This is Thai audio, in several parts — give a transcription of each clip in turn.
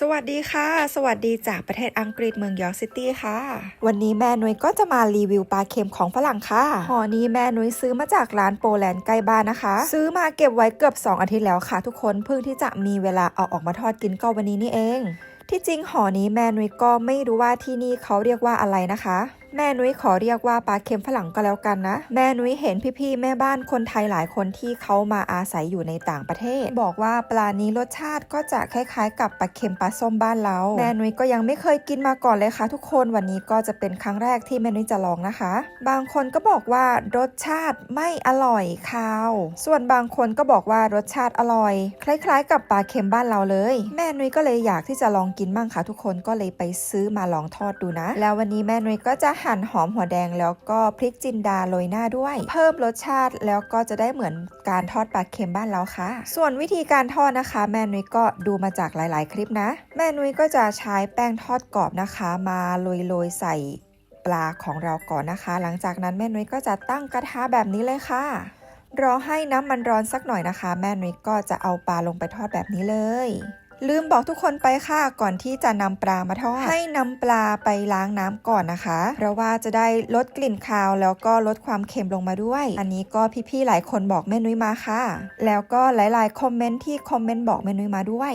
สวัสดีค่ะ สวัสดีจากประเทศอังกฤษเมืองยอร์กซิตี้ค่ะ วันนี้แม่นุ้ยก็จะมารีวิวปลาเค็มของฝรั่งค่ะห่อนี้แม่นุ้ยซื้อมาจากร้านโปแลนด์ใกล้บ้านนะคะ ซื้อมาเก็บไว้เกือบ 2 อาทิตย์แล้วค่ะ ทุกคนเพิ่งที่จะมีเวลาเอาออกมาทอดกินก็วันนี้นี่เอง ที่จริงห่อนี้แม่นุ้ยก็ไม่รู้ว่าที่นี่เขาเรียกว่าอะไรนะคะ แม่นุ้ยขอเรียกว่าปลาเค็มฝรั่งก็แล้วกันนะ แม่นุ้ยเห็นพี่ๆแม่บ้านคนไทยหลายคนที่เขามาอาศัยอยู่ในต่างประเทศ บอกว่าปลานี้รสชาติก็จะคล้ายๆ กับปลาเค็มปลาส้มบ้านเราแม่นุ้ยก็ยังไม่เคยกินมาก่อนเลยค่ะ ทุกคนวันนี้ก็จะเป็นครั้งแรกที่แม่นุ้ยจะลองนะคะ บางคนก็บอกว่ารสชาติไม่อร่อยคาว ส่วนบางคนก็บอกว่ารสชาติอร่อย คล้ายๆ กับปลาเค็มบ้านเราเลย แม่นุ้ยก็เลยอยากที่จะลองกินบ้างค่ะทุกคนก็เลยไปซื้อมาลองทอดดูนะ แล้ววันนี้แม่นุ้ยก็จะหั่นหอมหัวแดงแล้วก็พริกจินดาโรยหน้าด้วย เพิ่มรสชาติแล้วก็จะได้เหมือนการทอดปลาเค็มบ้านเราค่ะ ส่วนวิธีการทอดนะคะ แม่นุ้ยก็ดูมาจากหลาย ๆ คลิปนะ แม่นุ้ยก็จะใช้แป้งทอดกรอบนะคะ มาโรยๆใส่ปลาของเราก่อนนะคะ หลังจากนั้นแม่นุ้ยก็จะตั้งกระทะแบบนี้เลยค่ะ รอให้น้ำมันร้อนสักหน่อยนะคะ แม่นุ้ยก็จะเอาปลาลงไปทอดแบบนี้เลย ลืมบอกทุกคนไปค่ะก่อนที่จะนำปลามาทอดให้นำปลาไปล้างน้ำก่อนนะคะ เพราะว่าจะได้ลดกลิ่นคาวแล้วก็ลดความเค็มลงมาด้วย อันนี้ก็พี่ๆหลายคนบอกแม่นุ้ยมาค่ะ แล้วก็หลายๆคอมเมนต์ที่คอมเมนต์บอกแม่นุ้ยมาด้วย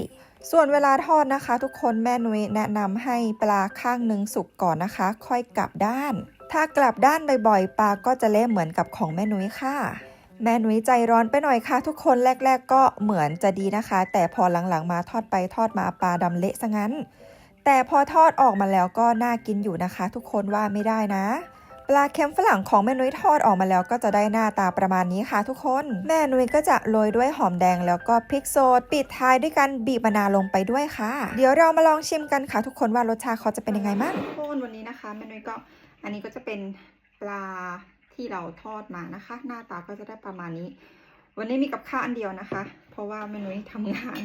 ส่วนเวลาทอดนะคะ ทุกคนแม่นุ้ยแนะนำให้ปลาข้างหนึ่งสุกก่อนนะคะ ค่อยกลับด้าน ถ้ากลับด้านบ่อยๆปลาก็จะเละเหมือนกับของแม่นุ้ยค่ะ แม่หนุ้ยใจร้อนไปหน่อยค่ะ ทุกคนแรก ๆ ก็เหมือนจะดีนะคะ แต่พอหลังๆมาทอดไปทอดมาปลาดำเละซะงั้น แต่พอทอดออกมาแล้วก็น่ากินอยู่นะคะ ทุกคนว่าไม่ได้นะ ปลาเค็มฝรั่งของแม่นุ้ยทอดออกมาแล้วก็จะได้หน้าตาประมาณนี้ค่ะ ทุกคน แม่นุ้ยก็จะโรยด้วยหอมแดงแล้วก็พริกสดปิดท้ายด้วยการบีบมะนาวลงไปด้วยค่ะ เดี๋ยวเรามาลองชิมกันค่ะ ทุกคนว่ารสชาติเขาจะเป็นยังไงบ้างทุกคนวันนี้นะคะแม่นุ้ยก็อันนี้ก็จะเป็นปลา ที่เราทอดมานะคะ หน้าตาก็จะได้ประมาณนี้ วันนี้มีกับข้าวอันเดียวนะคะ เพราะว่าแม่นุ้ยทำงาน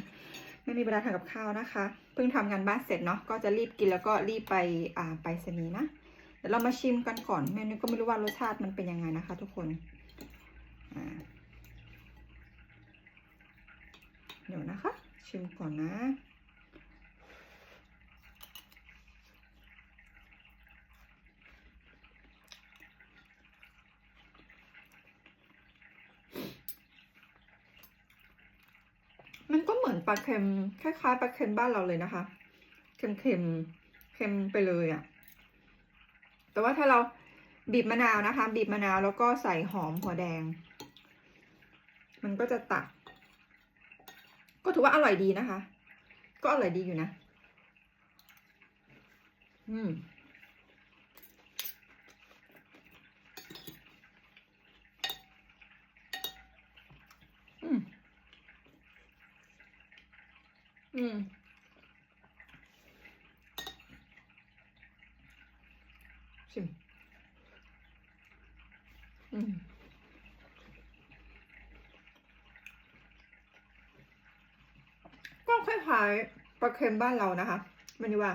ไม่มีเวลาทำกับข้าวนะคะ เพิ่งทำงานบ้านเสร็จเนาะก็จะรีบกินแล้วก็รีบไปอ่าไปเสนีนะเดี๋ยวเรามาชิมกันก่อนแม่นุ้ยก็ไม่รู้ว่ารสชาติมันเป็นยังไงนะคะ ทุกคนอ่าเดี๋ยวนะคะ ชิมก่อนนะ มือนปลาเค็มคล้ายๆปลาเค็มบ้านเราเลยนะคะ เค็มๆเค็มไปเลยอะ่ะ แต่ว่าถ้าเราบีบมะนาวนะคะ บีบมะนาวแล้วก็ใส่หอมหัวแดง มันก็จะตัดก็ถือว่าอร่อยดีนะคะ ก็อร่อยดีอยู่นะ อืม อืม อืมชิมอืมก็คล้ายๆปลาเค็มบ้านเรานะคะไม่ได้ว่า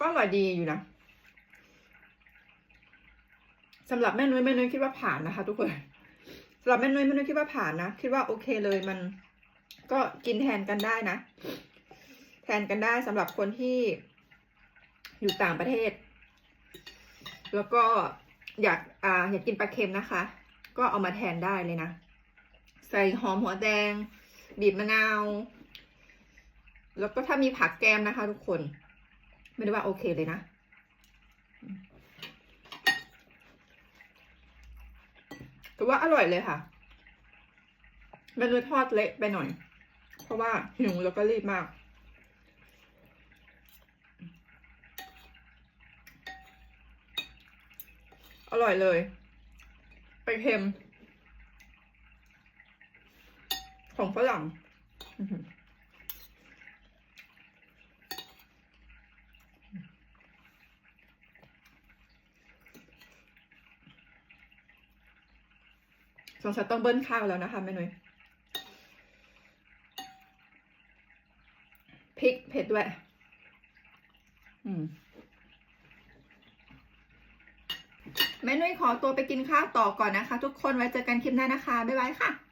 ก็อร่อยดีอยู่นะสำหรับแม่นุ้ยแม่นุ้ยคิดว่าผ่านนะคะ ทุกคน สำหรับแม่นุ้ยแม่นุ้ยคิดว่าผ่านนะ คิดว่าโอเคเลยมัน ก็กินแทนกันได้นะ แทนกันได้สำหรับคนที่อยู่ต่างประเทศ แล้วก็อยากอ่าอยากกินปลาเค็มนะคะ ก็เอามาแทนได้เลยนะ ใส่หอมหัวแดง บีบมะนาว แล้วก็ถ้ามีผักแกมนะคะ ทุกคน ไม่ได้ว่าโอเคเลยนะ แต่ว่าอร่อยเลยค่ะ มันเลยทอดเละไปหน่อย เพราะว่าหิวแล้วก็รีบมาก อร่อยเลย ไปเค็มของฝรั่งอื้อหือ สงสัยต้องเบิ้ลข้าวแล้วนะคะแม่หนุ่ยพริกเผ็ดด้วยอืมแม่นุ้ยขอตัวไปกินข้าวต่อก่อนนะคะ ทุกคนไว้เจอกันคลิปหน้านะคะ บ๊ายบายค่ะ